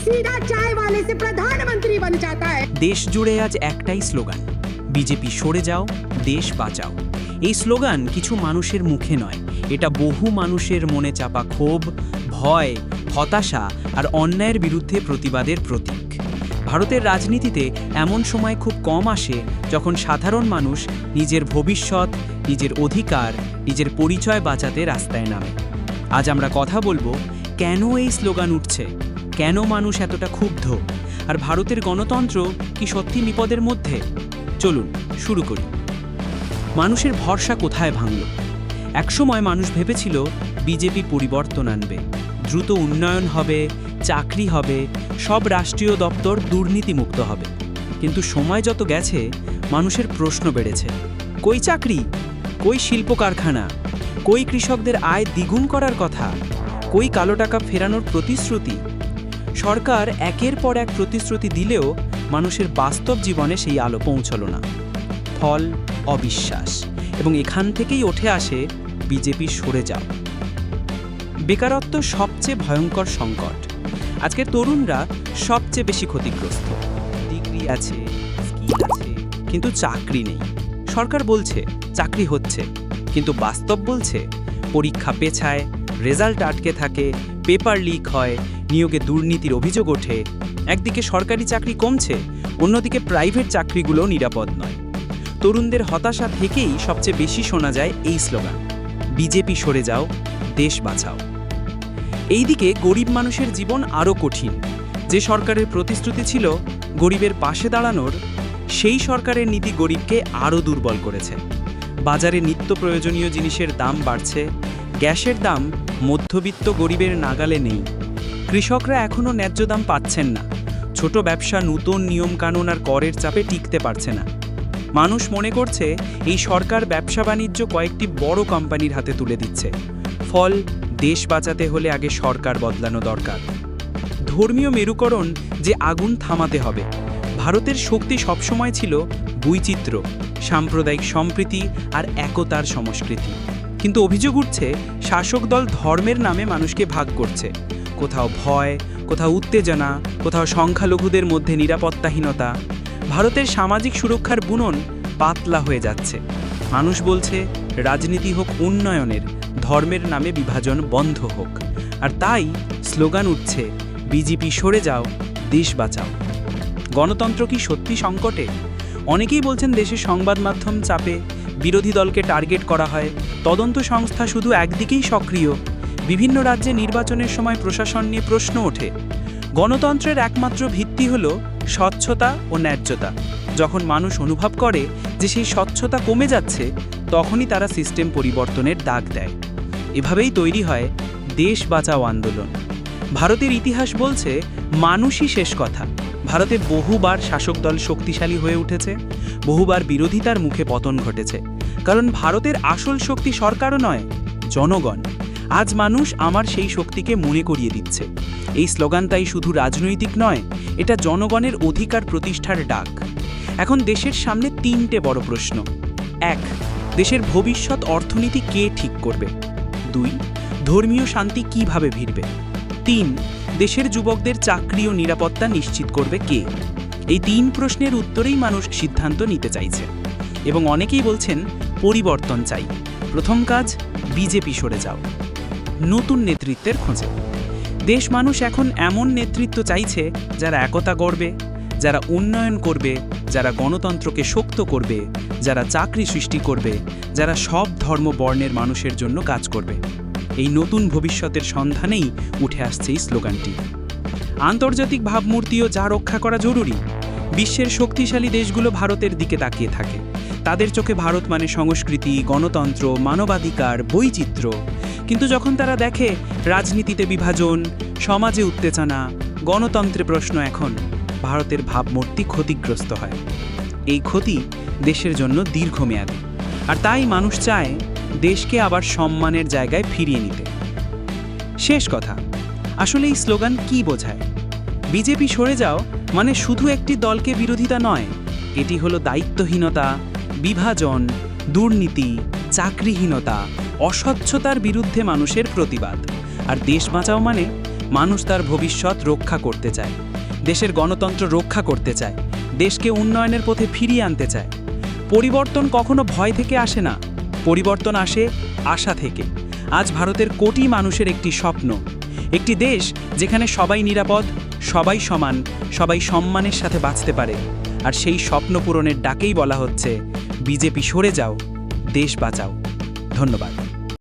सीधा चाय वाले से प्रधानमंत्री बन जाता है দেশ জুড়ে আজ একটাই স্লোগান বিজেপি সরে যাও দেশ বাঁচাও এই স্লোগান কিছু মানুষের মুখে নয় এটা বহু মানুষের মনে চাপা ক্ষোভ ভয় হতাশা আর অন্যায়ের বিরুদ্ধে প্রতিবাদের প্রতীক ভারতের রাজনীতিতে এমন সময় খুব কম আসে যখন সাধারণ মানুষ নিজের ভবিষ্যৎ নিজের অধিকার নিজের পরিচয় বাঁচাতে রাস্তায় নামে আজ আমরা কথা বলবো কেন এই স্লোগান উঠছে কেন মানুষ এতটা ক্ষুব্ধ? আর ভারতের গণতন্ত্র কি সত্যি বিপদের মধ্যে? চলুন, শুরু করি। মানুষের ভরসা কোথায় ভাঙল? একসময় মানুষ ভেবেছিল বিজেপি পরিবর্তন আনবে, দ্রুত উন্নয়ন হবে, চাকরি হবে, সব রাষ্ট্রীয় দপ্তর দুর্নীতিমুক্ত হবে। কিন্তু সময় যত গেছে, মানুষের প্রশ্ন বেড়েছে, কই চাকরি? কই শিল্প কারখানা কই কৃষকদের আয় দ্বিগুণ করার কথা? কই কালো টাকা ফেরানোর প্রতিশ্রুতি? সরকার একের পর এক প্রতিশ্রুতি দিলেও মানুষের বাস্তব জীবনে সেই আলো পৌঁছল না। ফল অবিশ্বাস এবং এখান থেকেই উঠে আসে বিজেপি সরে যাও। বেকারত্ব সবচেয়ে ভয়ঙ্কর সংকট। আজকের তরুণরা সবচেয়ে বেশি ক্ষতিগ্রস্ত। ডিগ্রি আছে কিন্তু চাকরি নেই। সরকার বলছে, চাকরি হচ্ছে। কিন্তু বাস্তব বলছে, পরীক্ষা পেছায়, রেজাল্ট আটকে থাকে, পেপার লিক হয় নিয়োগে দুর্নীতির অভিযোগ ওঠে। একদিকে সরকারি চাকরি কমছে, অন্যদিকে প্রাইভেট চাকরিগুলো নিরাপদ নয়। তরুণদের হতাশা থেকেই সবচেয়ে বেশি শোনা যায় এই স্লোগান, বিজেপি সরে যাও, দেশ বাঁচাও। এইদিকে গরিব মানুষের জীবন আরও কঠিন। যে সরকারের প্রতিশ্রুতি ছিল গরিবের পাশে দাঁড়ানোর, সেই সরকারের নীতি গরিবকে আরও দুর্বল করেছে। বাজারে নিত্য প্রয়োজনীয় জিনিসের দাম বাড়ছে, গ্যাসের দাম মধ্যবিত্ত গরিবের নাগালে নেই। কৃষকরা এখনও ন্যায্য দাম পাচ্ছেন না। ছোট ব্যবসা, নতুন নিয়মকানুন আর করের চাপে টিকতে পারছে না। মানুষ মনে করছে, এই সরকার ব্যবসা বাণিজ্য কয়েকটি বড় কোম্পানির হাতে তুলে দিচ্ছে। ফল, দেশ বাঁচাতে হলে আগে সরকার বদলানো দরকার। ধর্মীয় মেরুকরণ যে আগুন থামাতে হবে। ভারতের শক্তি সবসময় ছিল বৈচিত্র্য, সাম্প্রদায়িক সম্প্রীতি আর একতার সংস্কৃতি। কিন্তু অভিযোগ উঠছে, শাসক দল ধর্মের নামে মানুষকে ভাগ করছে। কোথাও ভয়, কোথাও উত্তেজনা, কোথাও সংখ্যালঘুদের মধ্যে নিরাপত্তাহীনতা। ভারতের সামাজিক সুরক্ষার বুনন পাতলা হয়ে যাচ্ছে। মানুষ বলছে, রাজনীতি হোক উন্নয়নের, ধর্মের নামে বিভাজন বন্ধ হোক। আর তাই স্লোগান উঠছে, বিজেপি সরে যাও, দেশ বাঁচাও। গণতন্ত্র কি সত্যি সংকটে? অনেকেই বলছেন দেশের সংবাদ মাধ্যম চাপে বিরোধী দলকে টার্গেট করা হয়, তদন্ত সংস্থা শুধু একদিকেই সক্রিয় বিভিন্ন রাজ্যে নির্বাচনের সময় প্রশাসন নিয়ে প্রশ্ন ওঠে। গণতন্ত্রের একমাত্র ভিত্তি হল স্বচ্ছতা ও ন্যায্যতা। যখন মানুষ অনুভব করে যে সেই স্বচ্ছতা কমে যাচ্ছে, তখনই তারা সিস্টেম পরিবর্তনের ডাক দেয়। এভাবেই তৈরি হয় দেশ বাঁচাও আন্দোলন। ভারতের ইতিহাস বলছে, মানুষই শেষ কথা। ভারতে বহুবার শাসক দল শক্তিশালী হয়ে উঠেছে, বহুবার বিরোধিতার মুখে পতন ঘটেছে। কারণ ভারতের আসল শক্তি সরকারও নয়, জনগণ। আজ মানুষ আমার সেই শক্তিকে মনে করিয়ে দিচ্ছে। এই স্লোগান তাই শুধু রাজনৈতিক নয়, এটা জনগণের অধিকার প্রতিষ্ঠার ডাক। এখন দেশের সামনে তিনটে বড় প্রশ্ন। এক, দেশের ভবিষ্যৎ অর্থনীতি কে ঠিক করবে? দুই, ধর্মীয় শান্তি কীভাবে ভিড়বে? তিন, দেশের যুবকদের চাকরি ও নিরাপত্তা নিশ্চিত করবে কে? এই তিন প্রশ্নের উত্তরেই মানুষ সিদ্ধান্ত নিতে চাইছে। এবং অনেকেই বলছেন, পরিবর্তন চাই। প্রথম কাজ, বিজেপি সরে যাও। নতুন নেতৃত্বের খোঁজে। দেশ মানুষ এখন এমন নেতৃত্ব চাইছে, যারা একতা গড়বে, যারা উন্নয়ন করবে, যারা গণতন্ত্রকে শক্ত করবে, যারা চাকরি সৃষ্টি করবে, যারা সব ধর্ম বর্ণের মানুষের জন্য কাজ করবে। এই নতুন ভবিষ্যতের সন্ধানেই উঠে আসছে এই স্লোগানটি। আন্তর্জাতিক ভাবমূর্তিও যা রক্ষা করা জরুরি, বিশ্বের শক্তিশালী দেশগুলো ভারতের দিকে তাকিয়ে থাকে। তাদের চোখে ভারত মানে সংস্কৃতি, গণতন্ত্র, মানবাধিকার, বৈচিত্র্য। কিন্তু যখন তারা দেখে, রাজনীতিতে বিভাজন, সমাজে উত্তেজনা, গণতন্ত্রে প্রশ্ন এখন, ভারতের ভাবমূর্তি ক্ষতিগ্রস্ত হয়। এই ক্ষতি দেশের জন্য দীর্ঘমেয়াদী। আর তাই মানুষ চায়, দেশকে আবার সম্মানের জায়গায় ফিরিয়ে নিতে। শেষ কথা, আসলে এই স্লোগান কি বোঝায়? বিজেপি সরে যাও মানে শুধু একটি দলকে বিরোধিতা নয়, এটি হলো দায়িত্বহীনতা বিভাজন, দুর্নীতি, চাকরিহীনতা, অস্বচ্ছতার বিরুদ্ধে মানুষের প্রতিবাদ। আর দেশ বাঁচাও মানে মানুষ তার ভবিষ্যৎ রক্ষা করতে চায়, দেশের গণতন্ত্র রক্ষা করতে চায়, দেশকে উন্নয়নের পথে ফিরিয়ে আনতে চায়। পরিবর্তন কখনো ভয় থেকে আসে না, পরিবর্তন আসে আশা থেকে। আজ ভারতের কোটি মানুষের একটি স্বপ্ন, একটি দেশ যেখানে সবাই নিরাপদ, সবাই সমান, সবাই সম্মানের সাথে বাঁচতে পারে। আর সেই স্বপ্ন পূরণের ডাকেই বলা হচ্ছে বিজেপি সরে যাও দেশ বাঁচাও। ধন্যবাদ।